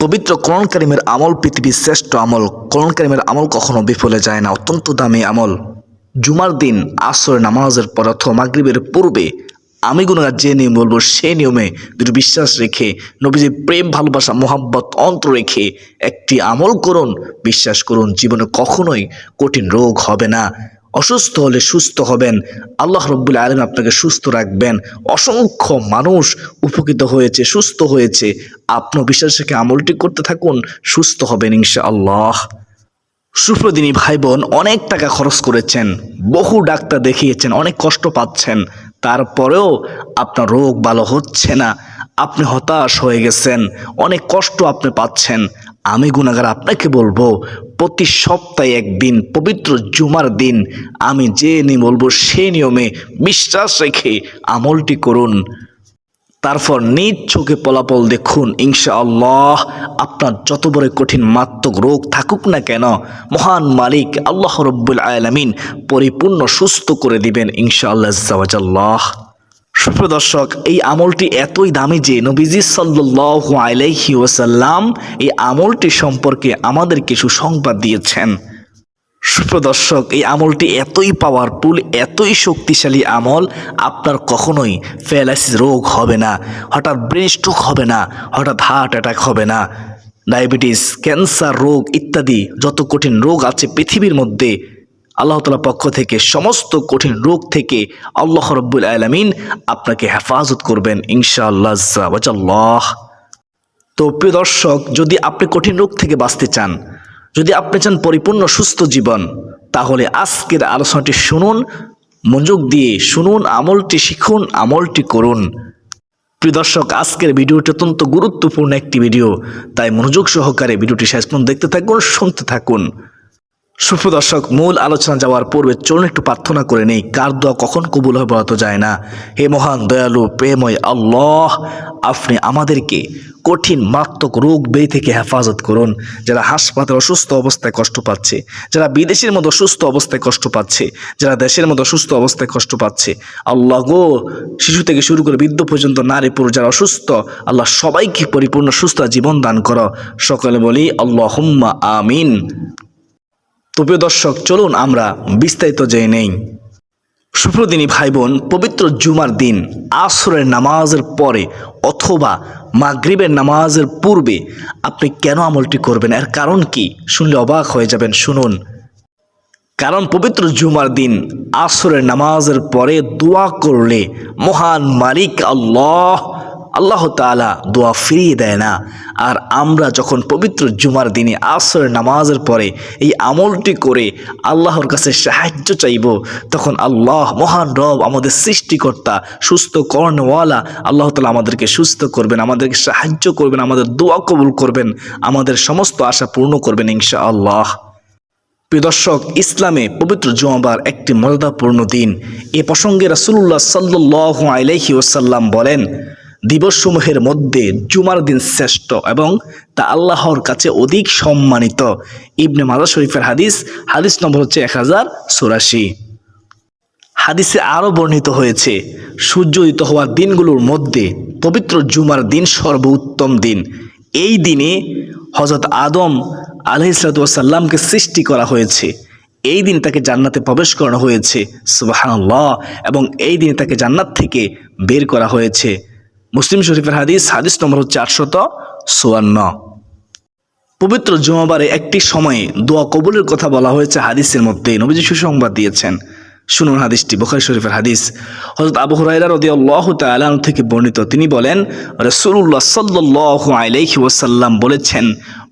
পবিত্র কোরআন আমল পৃথিবীর শ্রেষ্ঠ আমল। কোরআন কারিমের আমল কখনো বিফলে যায় না, অত্যন্ত দামি আমল। জুমার দিন, আসর, নামাজের পর অথবা মাগরিবের পূর্বে আমি গুণাগার যে নিয়ম বলব, সেই নিয়মে দুটো বিশ্বাস রেখে নবীজির প্রেম, ভালোবাসা, মোহাব্বত অন্ত রেখে একটি আমল করুন, বিশ্বাস করুন, জীবনে কখনোই কঠিন রোগ হবে না। অসুস্থ হলে সুস্থ হবেন। আল্লাহ রব্বুল আলম আপনাকে সুস্থ রাখবেন। অসংখ্য মানুষ উপকৃত হয়েছে, সুস্থ হয়েছে। আপনার বিশ্বাস রেখে আমলটি করতে থাকুন, সুস্থ হবেন ইনশা আল্লাহ সুপ্রদিনী ভাই বোন অনেক টাকা খরচ করেছেন, বহু ডাক্তার দেখিয়েছেন, অনেক কষ্ট পাচ্ছেন। তারপরেও আপনার রোগ ভালো হচ্ছে না। আপনি হতাশ হয়ে গেছেন, অনেক কষ্ট আপনি পাচ্ছেন। আমি গুণাগার আপনাকে বলব প্রতি সপ্তাহে একদিন পবিত্র জুমার দিন আমি যে নিয়ম বলব সেই নিয়মে বিশ্বাস রেখে আমলটি করুন। তারপর নিজ চোখে ফলাফল দেখুন। ইনশাআল্লাহ আপনার যত বড় কঠিন মাত্মক রোগ থাকুক না কেন, মহান মালিক আল্লাহ রব্বুল আলমিন পরিপূর্ণ সুস্থ করে দিবেন ইনশাআল্লাহ সুপ্রদর্শক এই আমলটি এতই দামি যে নবীজি সাল্লাহ আলাইহি ওসাল্লাম এই আমলটি সম্পর্কে আমাদের কিছু সংবাদ দিয়েছেন। সুপ্রদর্শক এই আমলটি এতই পাওয়ারফুল এতই শক্তিশালী আমল, আপনার কখনোই প্যারালাইসিস রোগ হবে না, হঠাৎ ব্রেন স্ট্রোক হবে না, হঠাৎ হার্ট অ্যাটাক হবে না। ডায়াবেটিস ক্যান্সার রোগ ইত্যাদি যত কঠিন রোগ আছে পৃথিবীর মধ্যে আল্লাহ তালার পক্ষ থেকে সমস্ত কঠিন রোগ থেকে আল্লাহ রব্বুল আলমিন আপনাকে হেফাজত করবেন, ইনশাআল্লাহ তো প্রিয় দর্শক, যদি আপনি কঠিন রোগ থেকে বাঁচতে চান, যদি আপনি চান পরিপূর্ণ সুস্থ জীবন, তাহলে আজকের আলোচনাটি শুনুন, মনোযোগ দিয়ে শুনুন, আমলটি শিখুন, আমলটি করুন। প্রিয় দর্শক, আজকের ভিডিওটি অত্যন্ত গুরুত্বপূর্ণ একটি ভিডিও, তাই মনোযোগ সহকারে ভিডিওটি শেষ পর্যন্ত দেখতে থাকুন, শুনতে থাকুন। সুপ্রদর্শক, মূল আলোচনা যাওয়ার পূর্বে চলুন একটু প্রার্থনা করে নেই। কার দোয়া কখন কবুল হবে বলা তো যায় না? হে মহান, দয়ালু, প্রেময় আল্লাহ, আপনি আমাদেরকে কঠিন, মারাত্মক রোগ বেই থেকে হেফাজত করুন। যারা হাসপাতালে অসুস্থ অবস্থায় কষ্ট পাচ্ছে, যারা বিদেশের মতো অসুস্থ অবস্থায় কষ্ট পাচ্ছে, যারা দেশের মতো অসুস্থ অবস্থায় কষ্ট পাচ্ছে, আল্লাহ গো, শিশু থেকে শুরু করে বৃদ্ধ পর্যন্ত, নারী পুরুষ যারা অসুস্থ, আল্লাহ সবাইকে পরিপূর্ণ সুস্থ জীবন দান করো। সকলে বলি আল্লাহ আমিন। তো প্রিয় দর্শক, চলুন আমরা বিস্তারিত জেনে নেই। সুপ্রদিনী ভাই বোন পবিত্র জুমার দিন, আসরের নামাজের পরে অথবা মাগরিবের নামাজের পূর্বে আপনি কেন আমলটি করবেন? এর কারণ কি? শুনলে অবাক হয়ে যাবেন। শুনুন। কারণ পবিত্র জুমার দিন, আসরের নামাজের পরে দোয়া করলে মহান মালিক আল্লাহ আল্লাহ তালা দোয়া ফিরিয়ে দেয় না। আর আমরা যখন পবিত্র জুমার দিনে আসরের নামাজের পরে এই আমলটি করে আল্লাহর কাছে সাহায্য চাইব, তখন আল্লাহ মহান রব আমাদের সৃষ্টিকর্তা, সুস্থ কর্ণওয়ালা, আল্লাহ তালা আমাদেরকে সুস্থ করবেন, আমাদেরকে সাহায্য করবেন, আমাদের দোয়া কবুল করবেন, আমাদের সমস্ত আশা পূর্ণ করবেন ইনশা আল্লাহ প্রিয় দর্শক, ইসলামে পবিত্র জুমাবার একটি মর্যাদাপূর্ণ দিন। এ প্রসঙ্গে রাসুল্লাহ সাল্লাহ আলাইহি ওসাল্লাম বলেন দিবসসমূহের মধ্যে জুমার দিন শ্রেষ্ঠ এবং তা আল্লাহর কাছে অধিক সম্মানিত। ইবনে মাজা শরীফের হাদিস হাদিস নম্বর হচ্ছে এক হাজার চুরাশি। হাদিসে আরও বর্ণিত হয়েছে, সূর্য উদিত হওয়ার দিনগুলোর মধ্যে পবিত্র জুমার দিন সর্বোত্তম দিন। এই দিনে হজরত আদম আলহিসাল্লামকে সৃষ্টি করা হয়েছে। এই দিন তাকে জান্নাতে প্রবেশ করানো হয়েছে সুবাহান্লাহ এবং এই দিনে তাকে জান্নাত থেকে বের করা হয়েছে। মুসলিম শরীফের হাদিস হাদিস নম্বর হচ্ছে আটশত চুয়ান্ন। পবিত্র জুমাবারে একটি সময়ে দোয়া কবুলের কথা বলা হয়েছে হাদিসের মধ্যে, নবীজি সুসংবাদ দিয়েছেন। শুনুন হাদিসটি, বখারি শরীফের হাদিস। হজরত আবু হুরাইরা রদি আল্লাহ তালান থেকে বর্ণিত, তিনি বলেন রসুল্লাহ সাল্লাহ আলাইহি ওয়াসাল্লাম বলেছেন,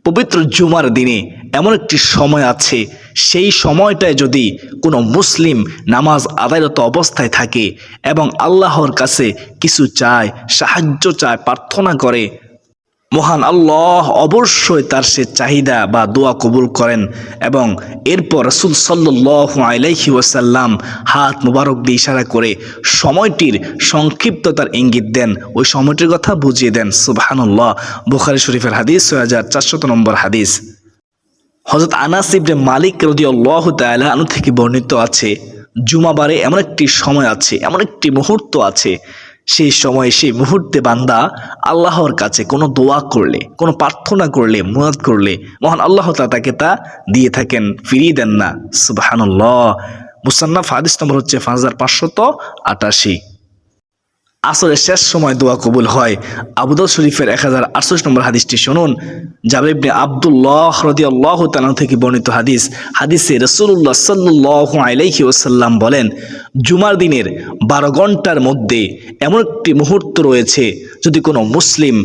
পবিত্র জুমার দিনে এমন একটি সময় আছে সেই সময়টায় যদি কোনো মুসলিম নামাজ আদায়রত অবস্থায় থাকে এবং আল্লাহর কাছে কিছু চায়, সাহায্য চায়, প্রার্থনা করে, মহান আল্লাহ অবশ্যই তার সে চাহিদা বা দোয়া কবুল করেন এবং এরপর রসুল সাল্লাহ আলাইহি ওয়াসাল্লাম হাত মুবারক দিয়ে ইশারা করে সময়টির সংক্ষিপ্ততার ইঙ্গিত দেন। ওই সময়টির কথা বুঝিয়ে দেন। সুবাহানুল্লাহ। বুখারি শরীফের হাদিস ছয় হাজার চারশত নম্বর হাদিস। হজরত আনাস ইবনে মালিক রদি আল্লাহ তালা থেকে বর্ণিত আছে, জুমাবারে এমন একটি সময় আছে, এমন একটি মুহূর্ত আছে, সেই সময়, সেই মুহূর্তে বান্দা আল্লাহর কাছে কোনো দোয়া করলে, কোনো প্রার্থনা করলে, মুরাদ করলে, মহান আল্লাহ তাকে তা দিয়ে থাকেন, ফিরিয়ে দেন না। সুবাহানুল্লাহ। মুসান্নাফ হাদিস নম্বর হচ্ছে পাঁচ হাজার পাঁচশত আটাশি। আসরের শেষ সময় দোয়া কবুল হয়। আবুদল শরীফের এক হাজার আটষট্টি নম্বর হাদিসটি শুনুন। জাবের আবদুল্লাহ রদি আল্লাহ থেকে বর্ণিত হাদিস। হাদিসে রসুল্লাহ সাল্লাহ আলাইহি ওসাল্লাম বলেন, জুমার দিনের বারো ঘণ্টার মধ্যে এমন একটি মুহূর্ত রয়েছে, যদি কোনো মুসলিম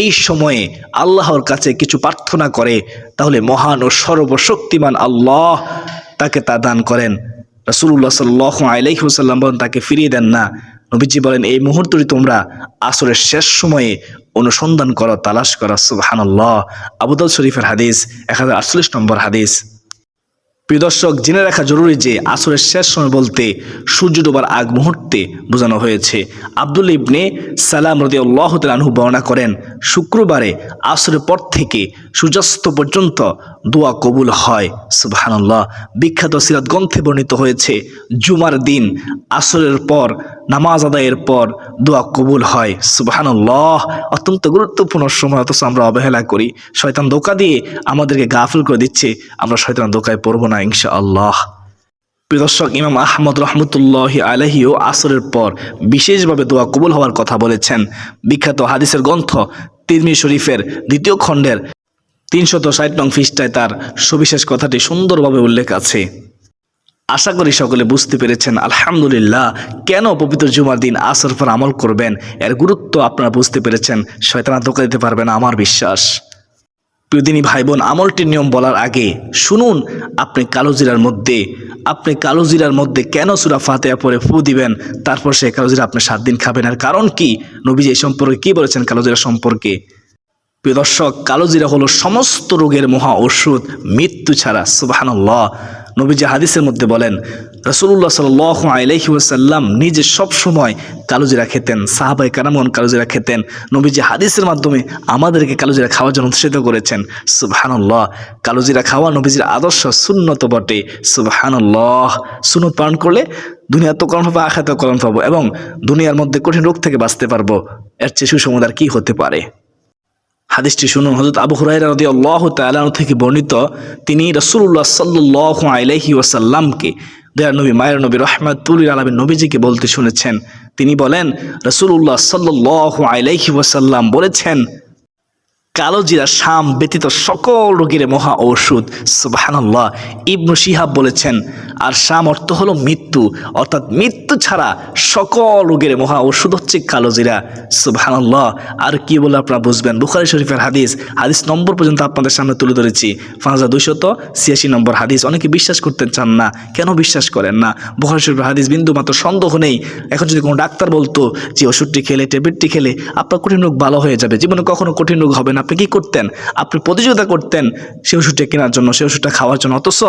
এই সময়ে আল্লাহর কাছে কিছু প্রার্থনা করে, তাহলে মহান ও সর্বশক্তিমান আল্লাহ তাকে তা দান করেন। রসুল্লাহ সাল্লাহ আলাইহি ওসাল্লাম বলেন, তাকে ফিরিয়ে দেন না। নবীজি বলেন, এই মুহূর্তটি তোমরা আসরের শেষ সময়ে অনুসন্ধান করো, তালাশ করো। সুবহানাল্লাহ। আবুদল শরীফের হাদিস, এক হাজার আটচল্লিশ নম্বর হাদিস। প্রিয় দর্শক, জেনে রাখা জরুরি যে আসরের শেষ সময় বলতে সূর্য ডোবার আগ মুহূর্তে বোঝানো হয়েছে। আব্দুল ইবনে সালাম রদি আল্লাহ তালহু বর্ণনা করেন, শুক্রবারে আসরের পর থেকে সূর্যাস্ত পর্যন্ত দোয়া কবুল হয়। সুবহানাল্লাহ। বিখ্যাত সিরাত গ্রন্থে বর্ণিত হয়েছে, জুমার দিন আসরের পর নামাজ আদায়ের পর দোয়া কবুল হয়। সুবহানাল্লাহ। অত্যন্ত গুরুত্বপূর্ণ সময়, অথচ আমরা অবহেলা করি। শয়তান দোকা দিয়ে আমাদেরকে গাফিল করে দিচ্ছে। আমরা শয়তান দোকায় পড়ব না ইনশা আল্লাহ প্রিয় দর্শক, ইমাম আহমদ রহমতুল্লাহ আলহিও আসরের পর বিশেষভাবে দোয়া কবুল হওয়ার কথা বলেছেন। বিখ্যাত হাদিসের গ্রন্থ তিরমি শরীফের দ্বিতীয় খণ্ডের তিনশত ষাট নং ফিস্টায় তার সবিশেষ কথাটি সুন্দরভাবে উল্লেখ আছে। আশা করি সকলে বুঝতে পেরেছেন, আলহামদুলিল্লাহ, কেন পবিত্র জুমার দিন আসর পর আমল করবেন? এর গুরুত্ব আপনারা বুঝতে পেরেছেন, শয়তানা ধোকা দিতে পারবে না আমার বিশ্বাস। প্রিয়দিনী ভাই বোন আমলটির নিয়ম বলার আগে শুনুন, আপনি কালো জিরার মধ্যে, আপনি কালো জিরার মধ্যে কেন সুরা ফাতেহা পরে ফু দিবেন? তারপর সে কালো জিরা আপনি সাত দিন খাবেন। আর কারণ কি? নবীজি এই সম্পর্কে কি বলেছেন কালো জিরা সম্পর্কে? প্রিয় দর্শক, কালো জিরা হলো সমস্ত রোগের মহা ওষুধ, মৃত্যু ছাড়া সুবাহান্লাহ নবীজি হাদিসের মধ্যে বলেন রসুল্লাহ সাল আলহি ওসাল্লাম নিজে সবসময় কালোজিরা খেতেন সাহাবাই কারামন কালোজিরা খেতেন। নবীজি হাদিসের মাধ্যমে আমাদেরকে কালোজিরা খাওয়ার জন্য উৎসাহিত করেছেন। সুবহানাল্লাহ কালোজিরা খাওয়া নবীজির আদর্শ সুন্নত বটে। সুবহানাল্লাহ সুনত পালন করলে দুনিয়া তো কলম পাবো আখাতেও কলম পাবো এবং দুনিয়ার মধ্যে কঠিন রোগ থেকে বাঁচতে পারব। এর চেয়ে সুসমদার কি হতে পারে? হাদিসটি শুনুন। হজরত আবু হুরাই আল্লাহ তালাহ থেকে বর্ণিত, তিনি রসুল্লাহ সাল্লাহ আলাইহি ওয়াসাল্লামকে দয়ার নবী, মায়ের নবী রহমাতুল আলমী নবীজিকে বলতে শুনেছেন। তিনি বলেন রসুল্লাহ সাল্লাহ আলাইহি ওয়াসাল্লাম বলেছেন কালো জিরা, শাম ব্যতীত সকল রোগের মহা ঔষধ। সুবাহানাল্লাহ। ইবনু শিহাব বলেছেন, আর শাম অর্থ হলো মৃত্যু। অর্থাৎ মৃত্যু ছাড়া সকল রোগের মহা ঔষধ হচ্ছে কালো জিরা। সুবাহানাল্লাহ। আর কি বলে আপনারা বুঝবেন? বুখারি শরীফের হাদিস হাদিস নম্বর পর্যন্ত আপনাদের সামনে তুলে ধরেছি। পাঁচ হাজার দুইশত ছিয়াশি নম্বর হাদিস। অনেকে বিশ্বাস করতে চান না। কেন বিশ্বাস করেন না? বুখারি শরীফের হাদিস বিন্দু মাত্র সন্দেহ নেই। এখন যদি কোনো ডাক্তার বলতো যে, ওষুধটি খেলে, ট্যাবলেটটি খেলে আপনার কঠিন রোগ ভালো হয়ে যাবে। জীবনে কখনো কঠিন রোগ হবে না। আপনি কি করতেন? আপনি প্রতিযোগিতা করতেন সেই ওষুধটা কেনার জন্য, সেই ওষুধটা খাওয়ার জন্য। অথচ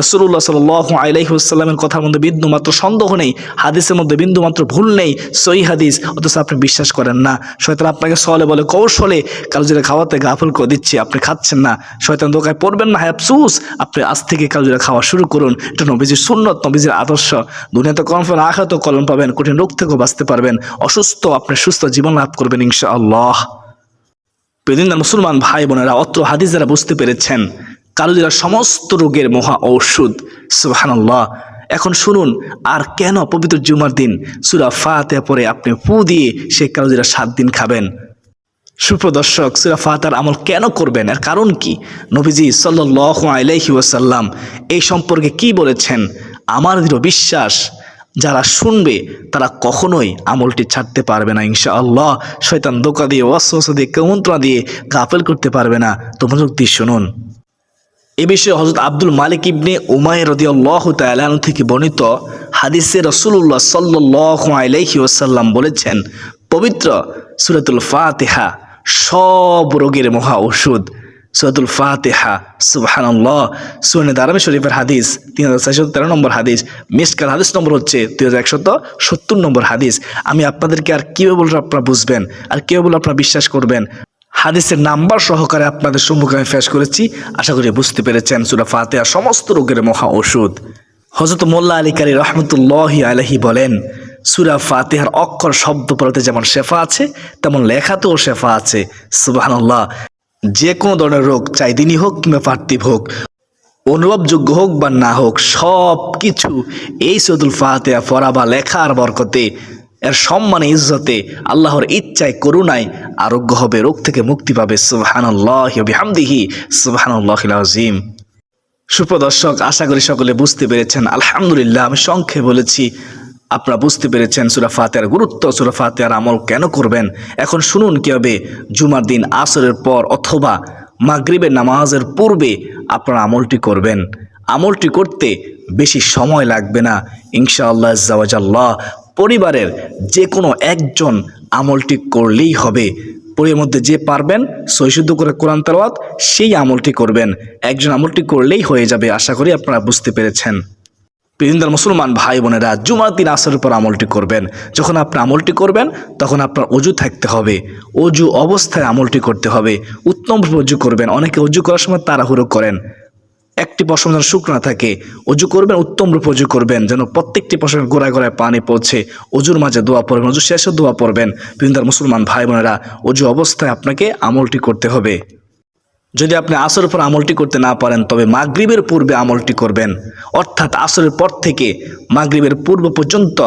রসুল্লাহ সাল আলাইসাল্লামের কথার মধ্যে বিন্দু মাত্র সন্দেহ নেই, হাদিসের মধ্যে বিন্দু মাত্র ভুল নেই সই হাদিস, অথচ আপনি বিশ্বাস করেন না। শয়তান আপনাকে সলে বলে, কৌশলে কালো জিরা খাওয়াতে গাফল করে দিচ্ছে, আপনি খাচ্ছেন না। শয়তান দোকায় পড়বেন না হ্যাঁ আপনি আজ থেকে কালো জিরা খাওয়া শুরু করুন, এটা নবীজির সুন্নত, নবীজির আদর্শ। দুনিয়াতে কলম পাবেন আঘাতও কলম পাবেন, কঠিন রোগ থেকেও বাঁচতে পারবেন। অসুস্থ, আপনি সুস্থ জীবন লাভ করবেন ইনশা আল্লাহ প্রতিদিন মুসলমান ভাই বোনেরা, অত্র হাদিস যারা বুঝতে পেরেছেন কালোজিরা সমস্ত রোগের মহা ঔষধ, সুবহানাল্লাহ। এখন শুনুন, আর কেন পবিত্র জুমার দিন সুরা ফাতে পরে আপনি ফু দিয়ে সে কালোজিরা সাত দিন খাবেন? সুপ্রদর্শক সুরা ফাতার আমল কেন করবেন? এর কারণ কি? নবীজি সাল্লাহ আলাইহি ওয়াসাল্লাম এই সম্পর্কে কি বলেছেন? আমার দৃঢ় বিশ্বাস যারা শুনবে, তারা কখনোই আমলটি ছাড়তে পারবে না ইনশা আল্লাহ শয়তান দোকা দিয়ে ওয়াসওয়াসা দিয়ে, কেমন্ত্রণা দিয়ে গাফেল করতে পারবে না। তো মনোযোগ দিয়ে শুনুন। এ বিষয়ে হজরত আব্দুল মালিক ইবনে উমায় রদি আল্লাহ তালান থেকে বর্ণিত হাদিসে রসুল্লাহ সাল্লাহ আলাইহি ওসাল্লাম বলেছেন, পবিত্র সুরাতুল ফাতেহা সব রোগের মহা ওষুধ। সুরাতুল ফাতেহা, সুবহানাল্লাহ। সুরানে দারামে শরীফের হাদিস তিন হাজার চারশত তেরো নম্বর হাদিস। মিসকাল হাদিস নম্বর হচ্ছে দুই হাজার একশত সত্তর নম্বর হাদিস। আমি আপনাদেরকে আর কীভাবে বলে আপনারা বুঝবেন, আর কীভাবে বলে আপনারা বিশ্বাস করবেন? হাদিসের নাম্বার সহকারে আপনাদের সম্মুখে আমি ফেস করেছি। আশা করি বুঝতে পেরেছেন, সুরা ফাতেহা সমস্ত রোগের মহা ওষুধ। হজরত মোল্লা আলী কালী রহমতুল্লাহ আলহি বলেন, সুরা ফাতেহার অক্ষর শব্দ পড়াতে যেমন শেফা আছে, তেমন লেখাতেও শেফা আছে। সুবাহান্লাহ যে কোনো ধরনের রোগ চাই দিনই হোক কিংবা পার্থিব হোক, অনুভবযোগ্য হোক বা না হোক সব কিছু এই সদুল ফাতেহা পড়া বা লেখার বরকতে, এর সম্মানে, ইজ্জতে, আল্লাহর ইচ্ছায়, করুণায় আরোগ্য হবে, রোগ থেকে মুক্তি পাবে। সুবহানাল্লাহ বিহামদিহি। সুবহানাল্লাহ সুপ্রদর্শক আশা করি সকলে বুঝতে পেরেছেন। আলহামদুলিল্লাহ, আমি সংক্ষেপে বলেছি আপনারা বুঝতে পেরেছেন সুরা ফাতেহার গুরুত্ব, সুরা ফাতেহার আমল কেন করবেন? এখন শুনুন কীভাবে জুমার দিন, আসরের পর অথবা মাগরিবের নামাজের পূর্বে আপনারা আমলটি করবেন। আমলটি করতে বেশি সময় লাগবে না। ইনশাআল্লাহ জাওয়াজাল্লাহ পরিবারের যে কোনো একজন আমলটি করলেই হবে। পরিবারের মধ্যে যে পারবেন সৈশুদ্ধ করে কোরআন তালাওয়াত, সেই আমলটি করবেন। একজন আমলটি করলেই হয়ে যাবে, আশা করি আপনারা বুঝতে পেরেছেন। পৃথিবীর মুসলমান ভাই বোনেরা জুমার দিন আসরের পর আমলটি করবেন। যখন আপনি আমলটি করবেন, তখন আপনার অজু থাকতে হবে। অজু অবস্থায় আমলটি করতে হবে। উত্তম অজু করবেন। অনেকে অজু করার সময় তাড়াহুড়ো করেন। একটি পশম যেন শুকনো থাকে, অজু করবেন, উত্তম রূপে অজু করবেন। যেন প্রত্যেকটি পশমের গোড়ায় গোড়ায় পানি পৌঁছে, অজুর মাঝে দোয়া পড়বেন অজু শেষে দোয়া পড়বেন। বিভিন্ন মুসলমান ভাই বোনেরা অজু অবস্থায় আপনাকে আমলটি করতে হবে। যদি আপনি আসরের পর আমলটি করতে না পারেন, তবে মাগরীবের পূর্বে আমলটি করবেন। অর্থাৎ আসরের পর থেকে মাগরীবের পূর্ব পর্যন্ত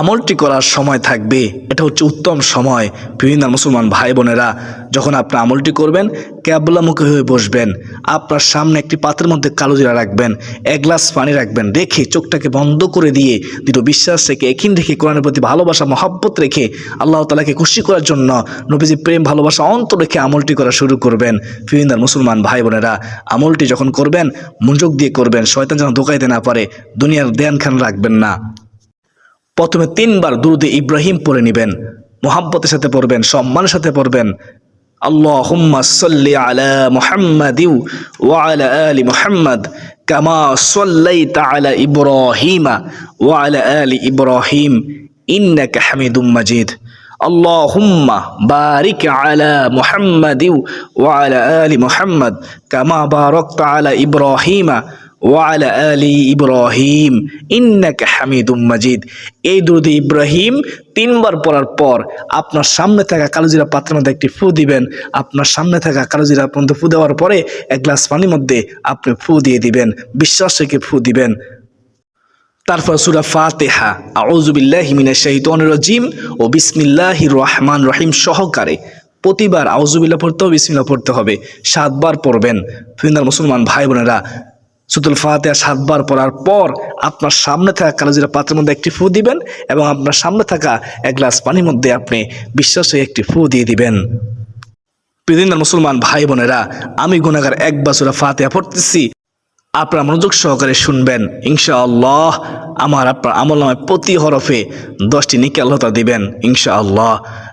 আমলটি করার সময় থাকবে। এটা হচ্ছে উত্তম সময়। বিভিন্ন মুসলমান ভাই বোনেরা, যখন আপনি আমলটি করবেন ক্যাবলামুখী হয়ে বসবেন। আপনার সামনে একটি পাত্রের মধ্যে কালো জিরা রাখবেন, এক গ্লাস পানি রাখবেন, রেখে চোখটাকে বন্ধ করে দিয়ে দৃঢ় বিশ্বাস রেখে, এখিন রেখে কোরআনের প্রতি ভালোবাসা, মহাব্বত রেখে আল্লাহ তালাকে খুশি করার জন্য নবীজি প্রেম, ভালোবাসা, অন্তর রেখে আমলটি করা শুরু করবেন। ফিরিন্দার মুসলমান ভাই বোনেরা, আমলটি যখন করবেন, মনোযোগ দিয়ে করবেন, শয়তান যেন দোকাইতে না পারে, দুনিয়ার ধ্যান খান রাখবেন না। প্রথমে তিনবার দুরুদে ইব্রাহিম পড়ে নেবেন, মোহাব্বতের সাথে পড়বেন, সম্মানের সাথে পড়বেন। আল্লাহ সাল্লি আলা মুহাম্মাদ ওয়া আলা আলি মোহাম্মদ কামা সাল্লাইতা আলা ইব্রাহিমা ওয়া আলা আলি ইব্রাহিম ইন্নাকা হামিদুম মাজিদ। আল্লাহুম্মা বারিক আলা মুহাম্মাদ ওয়ালা আলি মুহাম্মাদ কামা বারাকতা আলা ইব্রাহিমা ওয়ালা আলি ইব্রাহিম, ইন্নাকা হামিদুম মাজিদ। এই দুরুদ ইব্রাহিম তিনবার পড়ার পর আপনার সামনে থাকা কালোজিরা পাত্রের মধ্যে একটি ফু দিবেন। আপনার সামনে থাকা কালোজিরা পর্যন্ত ফু দেওয়ার পরে এক গ্লাস পানির মধ্যে আপনি ফু দিয়ে দিবেন, বিশ্বাস রেখে ফু দিবেন। তারপর সুরা ফাতেহা আউজুবিল্লাহ মিনা শাহিতানির রাজিম ও বিসমিল্লাহির রহমান রহিম সহকারে প্রতিবার আউজুবিল্লাহ পড়তে হবে, বিসমিল্লাহ পড়তে হবে, সাতবার পড়বেন। ফিন্দার মুসলমান ভাই বোনেরা সুতুল ফাতেহা সাতবার পড়ার পর আপনার সামনে থাকা কালোজিরা পাত্রের মধ্যে একটি ফু দিবেন এবং আপনার সামনে থাকা এক গ্লাস পানির মধ্যে আপনি বিশ্বাস হয়ে একটি ফু দিয়ে দিবেন। পৃথিবীর মুসলমান ভাই বোনেরা, আমি গুণাগার এক বাসুরা ফাতেহা পড়তেছি। আপনারা মনোযোগ সহকারে শুনবেন। ইনশাআল্লাহ আমার আপনার আমল নামে প্রতি হরফে দশটি নিকে তাআলা দিবেন। ইনশাআল্লাহ।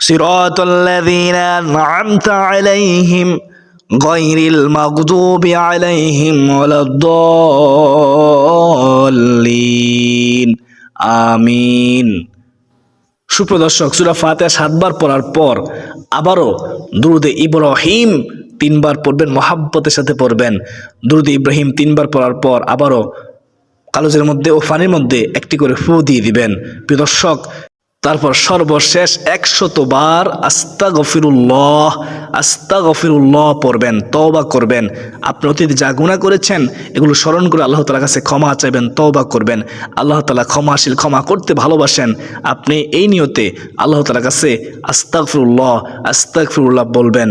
صراط الذين أنعمت عليهم غير المغضوب عليهم ولا الضالين آمين সুপ্রদর্শক সুরা ফাতে সাতবার পড়ার পর আবারও দুরুদে ইব্রাহিম তিনবার পড়বেন মহাব্বতের সাথে পড়বেন দুরুদে ইব্রাহিম তিনবার পড়ার পর আবারও কাগজের মধ্যে ও ফানির মধ্যে একটি করে ফু দিয়ে দিবেন প্রিয় দর্শক তারপর সর্বশেষ একশত বার আস্তা গফিরুল্লাহ আস্তা গফিরুল্লাহ পড়বেন, তওবা করবেন। আপনি অতীত যা গুণা করেছেন, এগুলো স্মরণ করে আল্লাহ তালার কাছে ক্ষমা চাইবেন, তওবা করবেন। আল্লাহ তালা ক্ষমাশীল, ক্ষমা করতে ভালোবাসেন। আপনি এই নিয়তে আল্লাহ তালার কাছে আস্তাগফিরুল্লাহ আস্তাগফিরুল্লাহ বলবেন।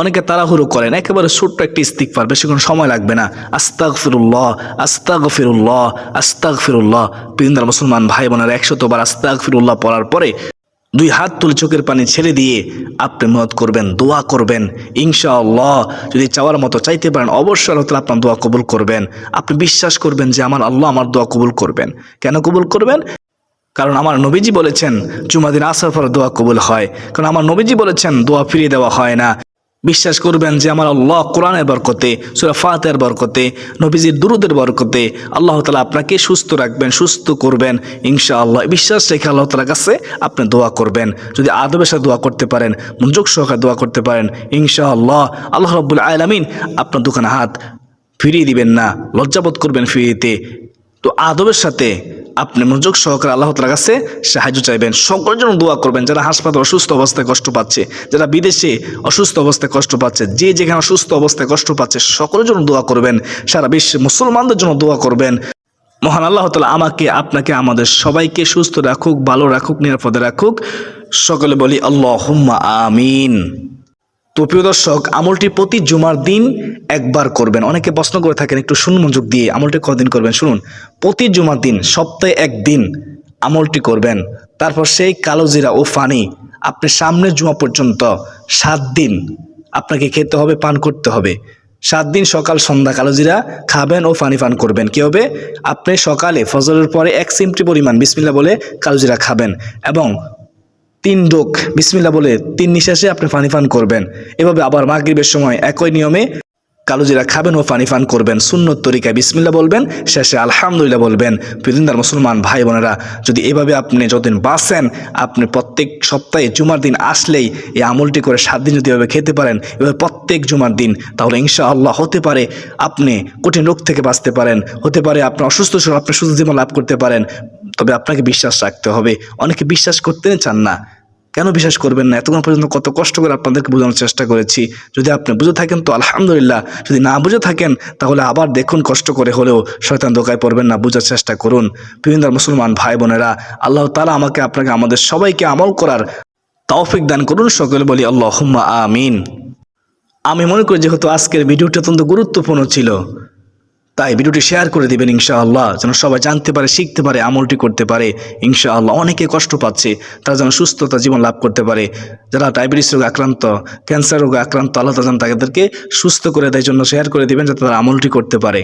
অনেকে তাড়াহুড়ো করেন, একেবারে ছোট্ট একটি ইস্তিকফার বেশিক্ষণ সময় লাগবে না। আস্তাক ফিরুল্লাহ আস্তাক ফিরুল্লাহ আস্তাক ফিরুল্লাহ পিন্দার মুসলমান ভাই বোনের একশত বার আস্তাক ফিরুল্লাহ পড়ার পরে দুই হাত তুলে চোখের পানি ছেড়ে দিয়ে আপনি মত করবেন, দোয়া করবেন। ইনশাআল্লাহ, যদি চাওয়ার মতো চাইতে পারেন, অবশ্যই আল্লাহ তাআলা আপনার দোয়া কবুল করবেন। আপনি বিশ্বাস করবেন যে আমার আল্লাহ আমার দোয়া কবুল করবেন। কেন কবুল করবেন? কারণ আমার নবীজি বলেছেন জুমা দিন আসার পর দোয়া কবুল হয়। কারণ আমার নবীজি বলেছেন, দোয়া ফিরিয়ে দেওয়া হয় না। বিশ্বাস করবেন যে আমার আল্লাহ কোরআনের বরকতে, সুরা ফাতের বরকতে, নবীজির দুরুদের বরকতে আল্লাহ তালা আপনাকে সুস্থ রাখবেন, সুস্থ করবেন ইনশা আল্লাহ বিশ্বাস রেখে আল্লাহ তালার কাছে আপনি দোয়া করবেন। যদি আদবের সাথে দোয়া করতে পারেন, মনোযোগ সহকারে দোয়া করতে পারেন ইনশা আল্লাহ আল্লাহ রব্বুল আলমিন আপনার দোকানে হাত ফিরিয়ে দিবেন না, লজ্জাবোধ করবেন ফিরিয়ে তো আদবের সাথে আপনি মনোযোগ সহকারে আল্লাহ তালার কাছে সাহায্য চাইবেন। সকলের জন্য দোয়া করবেন যারা হাসপাতালে অসুস্থ অবস্থায় কষ্ট পাচ্ছে, যারা বিদেশে অসুস্থ অবস্থায় কষ্ট পাচ্ছে, যে যেখানে অসুস্থ অবস্থায় কষ্ট পাচ্ছে, সকলের জন্য দোয়া করবেন। সারা বিশ্বে মুসলমানদের জন্য দোয়া করবেন। মহান আল্লাহ তালা আমাকে, আপনাকে, আমাদের সবাইকে সুস্থ রাখুক, ভালো রাখুক, নিরাপদে রাখুক। সকলে বলি আল্লাহ আমিন। তো প্রিয় দর্শক, আমলটি প্রতি জুমার দিন একবার করবেন। অনেকে প্রশ্ন করে থাকেন, একটু শুন মনোযোগ দিয়ে, আমলটি কদিন করবেন? শুনুন, প্রতি জুমার দিন, সপ্তাহে একদিন আমলটি করবেন। তারপর সেই কালো জিরা ও ফানি, আপনি সামনের জুমা পর্যন্ত সাত দিন আপনাকে খেতে হবে, পান করতে হবে। সাত দিন সকাল, সন্ধ্যা কালো জিরা খাবেন ও পানি পান করবেন। কি হবে? আপনি সকালে ফজরের পরে এক সিমটি পরিমাণ বিসমিল্লা বলে কালো জিরা খাবেন এবং তিন ডোক বিসমিল্লা বলে তিন নিঃশ্বাসে আপনি পানি পান করবেন। এভাবে আবার মাগরীবের সময় একই নিয়মে কালোজিরা খাবেন ও পানি পান করবেন। সুন্নত তরিকায় বিসমিল্লা বলবেন, শেষে আলহামদুলিল্লাহ বলবেন। পৃথিবীর মুসলমান ভাই বোনেরা, যদি এভাবে আপনি যতদিন বাঁচেন, আপনি প্রত্যেক সপ্তাহে জুমার দিন আসলেই এই আমলটি করে সাত দিন যদি এভাবে খেতে পারেন, এভাবে প্রত্যেক জুমার দিন, তাহলে ইনশা আল্লাহ হতে পারে আপনি কঠিন রোগ থেকে বাঁচতে পারেন, হতে পারে আপনার অসুস্থ আপনি সুস্থ জীবন লাভ করতে পারেন। তবে আপনাকে বিশ্বাস রাখতে হবে। অনেকে বিশ্বাস করতে চান না। কেন বিশ্বাস করবেন না? এতক্ষণ পর্যন্ত কত কষ্ট করে আপনাদেরকে বোঝানোর চেষ্টা করেছি। যদি আপনি বুঝে থাকেন তো আলহামদুলিল্লাহ। যদি না বুঝে থাকেন, তাহলে আবার দেখুন কষ্ট করে হলেও শয়তান দোকায় পড়বেন না, বোঝার চেষ্টা করুন। বিভিন্ন মুসলমান ভাই বোনেরা, আল্লাহ তালা আমাকে, আপনাকে, আমাদের সবাইকে আমল করার তৌফিক দান করুন, সকলে বলি আল্লাহ আমিন। আমি মনে করি যেহেতু আজকের ভিডিওটি অত্যন্ত গুরুত্বপূর্ণ ছিল তাই ভিডিওটি শেয়ার করে দিবেন ইনশাআল্লাহ, যেন সবাই জানতে পারে, শিখতে পারে, আমলটি করতে পারে। ইনশাআল্লাহ অনেকে কষ্ট পাচ্ছে, তারা যেন সুস্থতা জীবন লাভ করতে পারে। যারা ডায়াবেটিস রোগে আক্রান্ত, ক্যান্সার রোগে আক্রান্ত, আল্লাহ যেন তাদেরকে সুস্থ করে দেয় জন্য শেয়ার করে দেবেন, যাতে তারা আমলটি করতে পারে।